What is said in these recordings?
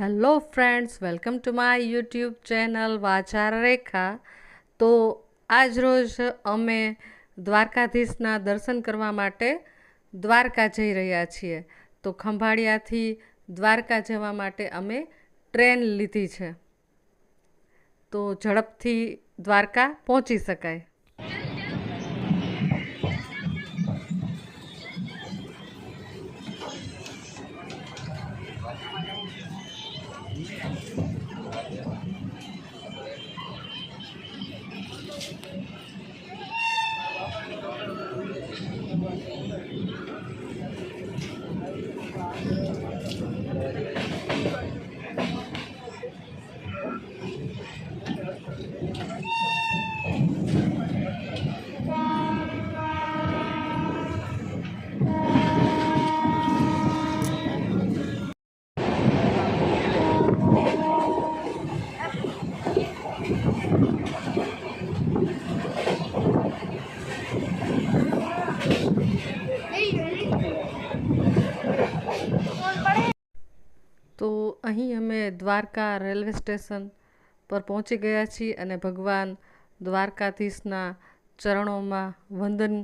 Hello friends welcome to my YouTube channel વાચાર રેખા તો આજ રોજ અમે દ્વારકાધીશના દર્શન કરવા માટે દ્વારકા જઈ રહ્યા છીએ. તો ખંભાળિયાથી દ્વારકા જવા માટે અમે ટ્રેન લીધી છે. તો ઝડપથી દ્વારકા પહોંચી શકાય. અહીં અમે દ્વારકા રેલવે સ્ટેશન પર પહોંચી ગયા છીએ અને ભગવાન દ્વારકાધીશના ચરણોમાં વંદન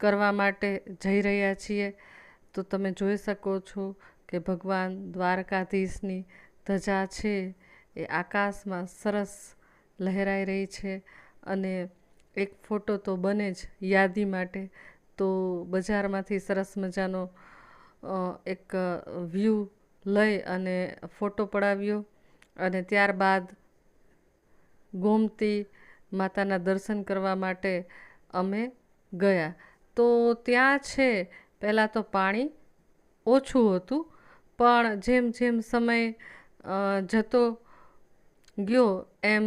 કરવા માટે જઈ રહ્યા છીએ. તો તમે જોઈ શકો છો કે ભગવાન દ્વારકાધીશની ધજા છે એ આકાશમાં સરસ લહેરાઈ રહી છે અને એક ફોટો તો બને જ યાદી માટે. તો બજારમાંથી સરસ મજાનો એક વ્યૂ લઈ અને ફોટો પડાવ્યો અને ત્યારબાદ ગોમતી માતાના દર્શન કરવા માટે અમે ગયા. તો ત્યાં છે, પહેલાં તો પાણી ઓછું હતું, પણ જેમ જેમ સમય જતો ગયો એમ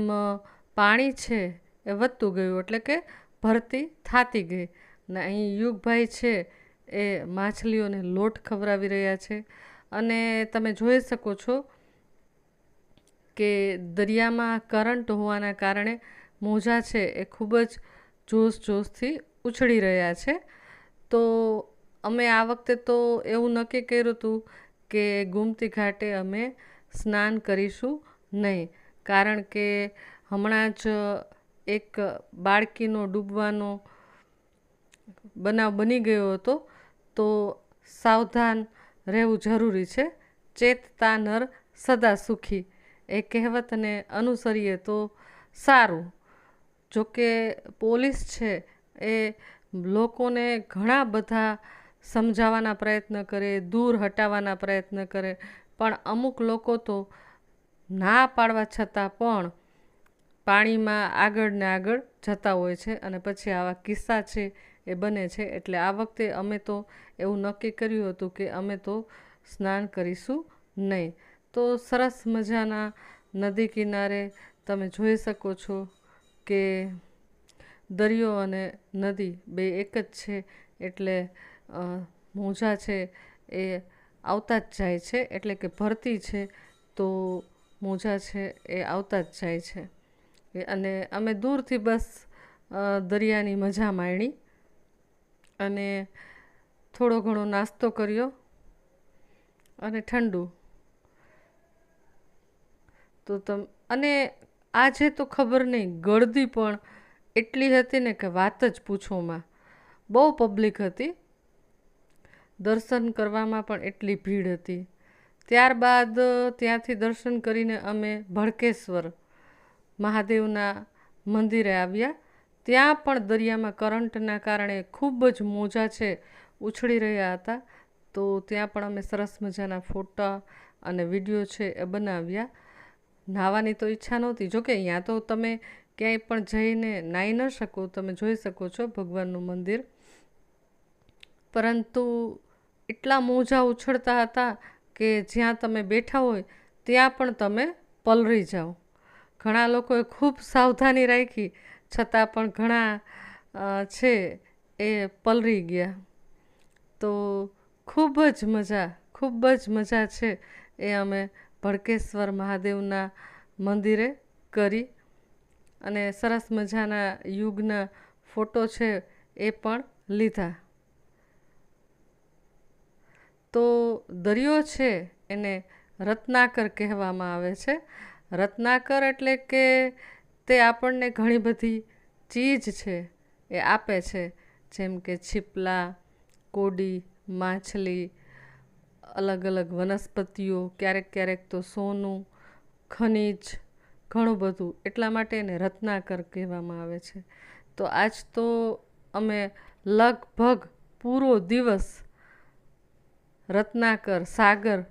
પાણી છે એ વધતું ગયું, એટલે કે ભરતી થાતી ગઈ. ને અહીં યુગભાઈ છે એ માછલીઓને લોટ ખવડાવી રહ્યા છે. અને તમે જોઈ શકો છો કે દરિયામાં કરંટ હોવાના કારણે મોજા છે એ ખૂબ જ જોશ જોશથી ઉછળી રહ્યા છે. તો અમે આ વખતે તો એવું નક્કી કર્યું હતું કે ગુમતી ઘાટે અમે સ્નાન કરીશું નહીં, કારણ કે હમણાં જ એક બાળકીનો ડૂબવાનો બનાવ બની ગયો હતો. તો સાવધાન રહેવું જરૂરી છે. ચેતતા નર સદા સુખી. એ કહેવતને અનુસરીએ તો સારું. જોકે પોલીસ છે એ લોકોને ઘણા બધા સમજાવવાના પ્રયત્ન કરે, દૂર હટાવવાના પ્રયત્ન કરે, પણ અમુક લોકો તો ના પાડવા છતાં પણ પાણીમાં આગળ ને આગળ જતા હોય છે અને પછી આવા કિસ્સા છે એ બને છે. એટલે આ વખતે અમે તો એવું નક્કી કર્યું હતું કે અમે તો સ્નાન કરીશું નહીં. તો સરસ મજાના નદી કિનારે તમે જોઈ શકો છો કે દરિયો અને નદી બે એક જ છે. એટલે મોજા છે એ આવતા જ જાય છે. એટલે કે ભરતી છે તો મોજા છે એ આવતા જ જાય છે. અને અમે દૂરથી બસ દરિયાની મજા માણી. અને થોડો ઘણો નાસ્તો કર્યો અને ઠંડુ. તો તમ, અને આજે તો ખબર નહીં, ગળદી પણ એટલી હતી ને કે વાત જ પૂછોમાં બહુ પબ્લિક હતી. દર્શન કરવામાં પણ એટલી ભીડ હતી. ત્યારબાદ ત્યાંથી દર્શન કરીને અમે ભડકેશ્વર મહાદેવના મંદિરે આવ્યા. ત્યાં પણ દરિયામાં કરંટના કારણે ખૂબ જ મોજા છે, ઉછળી રહ્યા હતા. તો ત્યાં પણ અમે સરસ મજાના ફોટા અને વીડિયો છે એ બનાવ્યા. નાહવાની તો ઈચ્છા નહોતી. જોકે અહીંયા તો તમે ક્યાંય પણ જઈને નાહી ન શકો, તમે જોઈ શકો છો ભગવાનનું મંદિર. પરંતુ એટલા મોજા ઉછળતા હતા કે જ્યાં તમે બેઠા હોય ત્યાં પણ તમે પલરી જાઓ. ઘણા લોકોએ ખૂબ સાવધાની રાખી છતાં પણ ઘણા છે એ પલળી ગયા. તો ખૂબ જ મજા, ખૂબ જ મજા છે એ અમે ભડકેશ્વર મહાદેવના મંદિરે કરી. અને સરસ મજાના યુગના ફોટો છે એ પણ લીધા. તો દરિયો છે એને રત્નાકર કહેવામાં આવે છે. રત્નાકર એટલે કે તે આપણને ઘણી બધી ચીજ છે, એ આપે છે. જેમ કે છીપલા, કોડી, માછલી, અલગ અલગ વનસ્પતિઓ, ક્યારેક ક્યારેક તો સોનું, ખનિજ, ઘણું બધું. એટલા માટે એને રત્નાકર કહેવામાં આવે છે. તો આજ તો અમે લગભગ પૂરો દિવસ રત્નાકર સાગર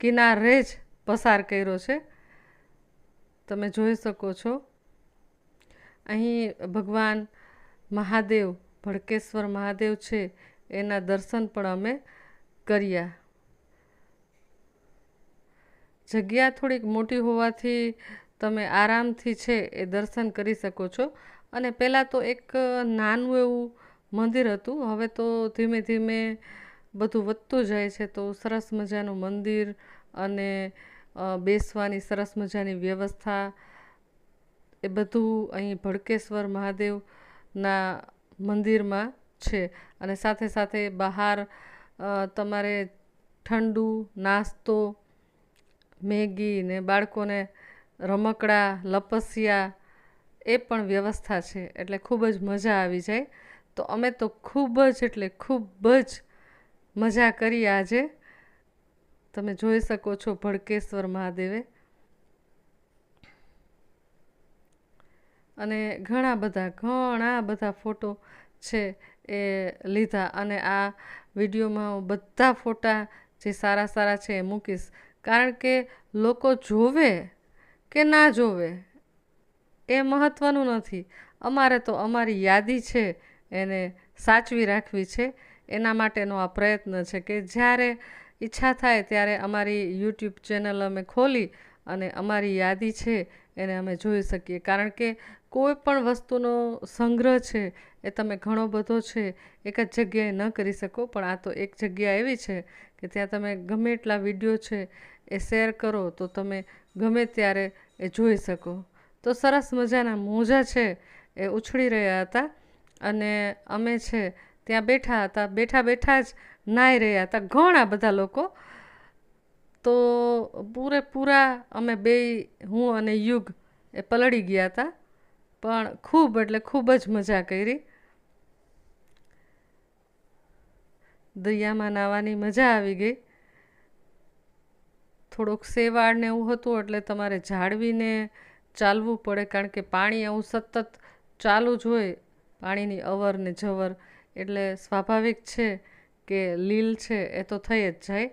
કિનારે જ પસાર કર્યો છે. તમે જોઈ શકો છો અહીં ભગવાન મહાદેવ, ભડકેશ્વર મહાદેવ છે, એના દર્શન પણ અમે કર્યા. જગ્યા થોડીક મોટી હોવાથી તમે આરામથી છે એ દર્શન કરી શકો છો. અને પહેલાં તો એક નાનું એવું મંદિર હતું, હવે તો ધીમે ધીમે બધું વધતું જાય છે, તો સરસ મજાનું મંદિર અને બેસવાની સરસ મજાની વ્યવસ્થા એ બધું અહીં ભડકેશ્વર મહાદેવના મંદિરમાં છે. અને સાથે સાથે બહાર તમારે ઠંડુ, નાસ્તો, મેગી ને બાળકોને રમકડા, લપસિયા એ પણ વ્યવસ્થા છે. એટલે ખૂબ જ મજા આવી જાય. તો અમે તો ખૂબ જ એટલે ખૂબ જ મજા કરી આજે. તમે જોઈ શકો છો ભડકેશ્વર મહાદેવે. અને ઘણા બધા ઘણા બધા ફોટો છે એ લીધા અને આ વિડીયોમાં હું બધા ફોટા જે સારા સારા છે એ મૂકીશ. કારણ કે લોકો જોવે કે ના જોવે એ મહત્ત્વનું નથી. અમારે તો અમારી યાદી છે એને સાચવી રાખવી છે. એના માટેનો આ પ્રયત્ન છે કે જ્યારે ઈચ્છા થાય ત્યારે અમારી યુટ્યુબ ચેનલ અમે ખોલી અને અમારી યાદી છે એને અમે જોઈ શકીએ. કારણ કે કોઈ પણ વસ્તુનો સંગ્રહ છે એ તમે ઘણો બધો છે, એક જ જગ્યાએ ન કરી શકો. પણ આ તો એક જગ્યા એવી છે કે ત્યાં તમે ગમે એટલા વીડિયો છે એ શેર કરો તો તમે ગમે ત્યારે એ જોઈ શકો. તો સરસ મજાના મોજા છે એ ઉછળી રહ્યા હતા અને અમે છે ત્યાં બેઠા હતા. બેઠા બેઠા જ નાહી રહ્યા હતા. ઘણા બધા લોકો તો પૂરેપૂરા અમે બે હું અને યુગ, એ પલળી ગયા હતા. પણ ખૂબ એટલે ખૂબ જ મજા કરી. દરિયામાં નાહવાની મજા આવી ગઈ. થોડોક સેવાળ ને એવું હતું એટલે તમારે જાળવીને ચાલવું પડે, કારણ કે પાણી આવું સતત ચાલુ જ હોય. પાણીની અવર ને જવર. એટલે સ્વાભાવિક છે કે લીલ છે, એ તો થઈ જ જાય.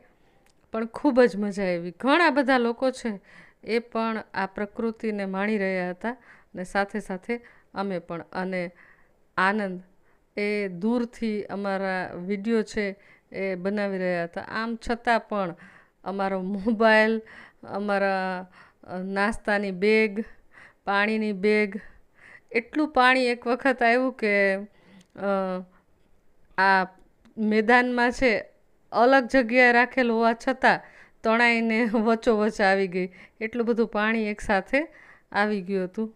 પણ ખૂબ જ મજા આવી. ઘણા બધા લોકો છે એ પણ આ પ્રકૃતિને માણી રહ્યા હતા અને સાથે સાથે અમે પણ. અને આનંદ એ દૂરથી અમારા વીડિયો છે એ બનાવી રહ્યા હતા. આમ છતાં પણ અમારો મોબાઈલ, અમારા નાસ્તાની બેગ, પાણીની બેગ, એટલું પાણી એક વખત આવ્યું કે આ મેદાનમાં છે અલગ જગ્યાએ રાખેલ હોવા છતાં તણાઈને વચોવચ આવી ગઈ. એટલું બધું પાણી એકસાથે આવી ગયું હતું.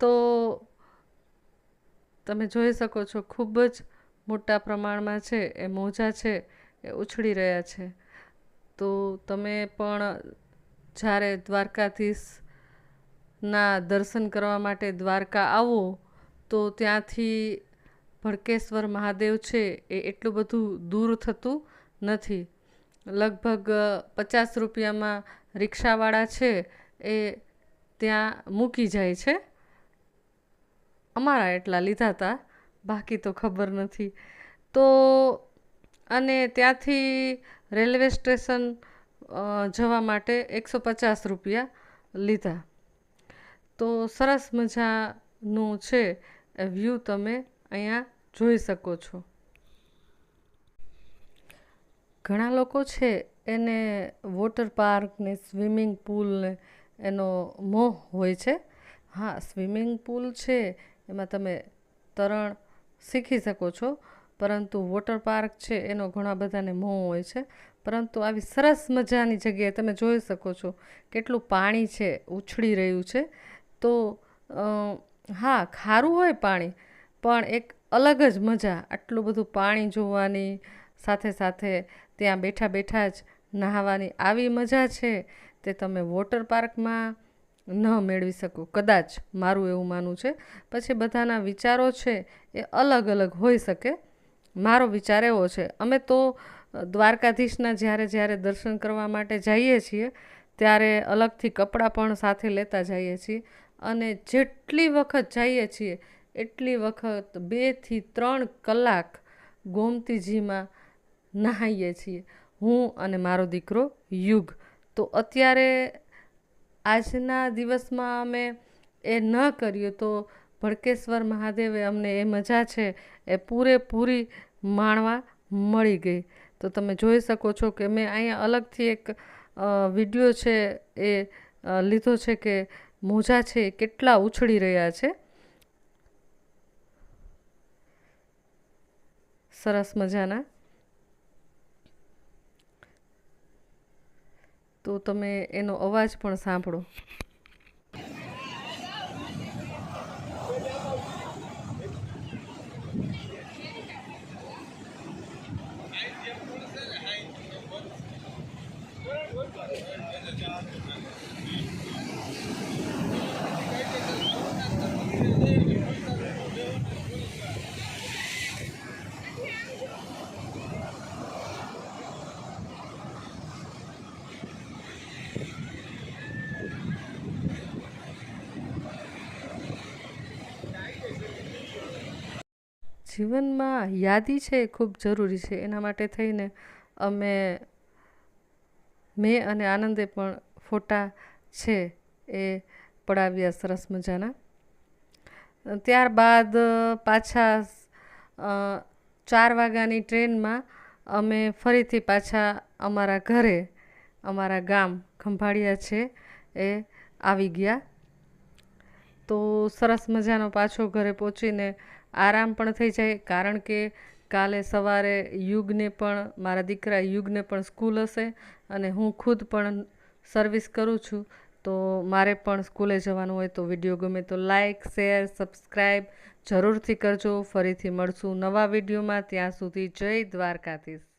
તો તમે જોઈ શકો છો, ખૂબ જ મોટા પ્રમાણમાં છે, એ મોજા છે, એ ઉછળી રહ્યા છે. તો તમે પણ જ્યારે દ્વારકાધીશના દર્શન કરવા માટે દ્વારકા આવો, તો ત્યાંથી ભડકેશ્વર મહાદેવ છે એ એટલું બધું દૂર થતું નથી. લગભગ પચાસ રૂપિયામાં રિક્ષાવાળા છે એ ત્યાં મૂકી જાય છે. અમારા એટલા લીધા હતા બાકી તો ખબર નથી. તો, અને ત્યાંથી રેલવે સ્ટેશન જવા માટે એકસો પચાસ રૂપિયા લીધા. તો સરસ મજાનું છે વ્યૂ તમે અહીંયા જોઈ શકો છો. ઘણા લોકો છે એને વોટર પાર્ક ને સ્વિમિંગ પુલ ને એનો મોહ હોય છે. હા, સ્વિમિંગ પુલ છે, એમાં તમે તરણ શીખી શકો છો, પરંતુ વોટર પાર્ક છે, એનો ઘણા બધાને મોહ હોય છે. પરંતુ આવી સરસ મજાની જગ્યાએ તમે જોઈ શકો છો કેટલું પાણી છે, ઉછળી રહ્યું છે. તો હા, ખારું હોય પાણી, પણ એક અલગ જ મજા, આટલું બધું પાણી જોવાની સાથે સાથે ત્યાં બેઠા બેઠા જ નહાવાની આવી મજા છે તે તમે વોટર પાર્કમાં ન મેળવી શકો. કદાચ મારું એવું માનવું છે. પછી બધાના વિચારો છે એ અલગ અલગ હોઈ શકે. મારો વિચાર એવો છે. અમે તો દ્વારકાધીશના જ્યારે જ્યારે દર્શન કરવા માટે જઈએ છીએ ત્યારે અલગથી કપડાં પણ સાથે લેતા જઈએ છીએ અને જેટલી વખત જઈએ છીએ એટલી વખત બેથી ત્રણ કલાક ગોમતીજીમાં નહાઈએ છીએ. હું અને મારો દીકરો યુગ. તો અત્યારે આજના દિવસમાં અમે એ ન કર્યું તો ભડકેશ્વર મહાદેવે અમને એ મજા છે એ પૂરેપૂરી માણવા મળી ગઈ. તો તમે જોઈ શકો છો કે મેં અહીંયા અલગથી એક વીડિયો છે એ લીધો છે કે મોજા છે કેટલા ઉછળી રહ્યા છે. સરસ મજાના. તો તમે એનો અવાજ પણ સાંભળો. જીવનમાં યાદી છે એ ખૂબ જરૂરી છે. એના માટે થઈને અમે, મેં અને આનંદે પણ ફોટા છે એ પડાવ્યા સરસ મજાના. ત્યારબાદ પાછા ચાર વાગ્યાની ટ્રેનમાં અમે ફરીથી પાછા અમારા ઘરે, અમારા ગામ ખંભાળિયા છે એ આવી ગયા. તો સરસ મજાનો પાછો ઘરે પહોંચીને આરામ પણ થઈ જાય. કારણ કે કાલે સવારે યુગને પણ, મારા દીકરા યુગને પણ સ્કૂલ હશે અને હું ખુદ પણ સર્વિસ કરું છું. તો મારે પણ સ્કૂલે જવાનું હોય તો વીડિયો ગમે તો લાઇક શેર સબસ્ક્રાઈબ જરૂરથી કરજો. ફરીથી મળશું નવા વિડીયોમાં. ત્યાં સુધી જય દ્વારકાધીશ.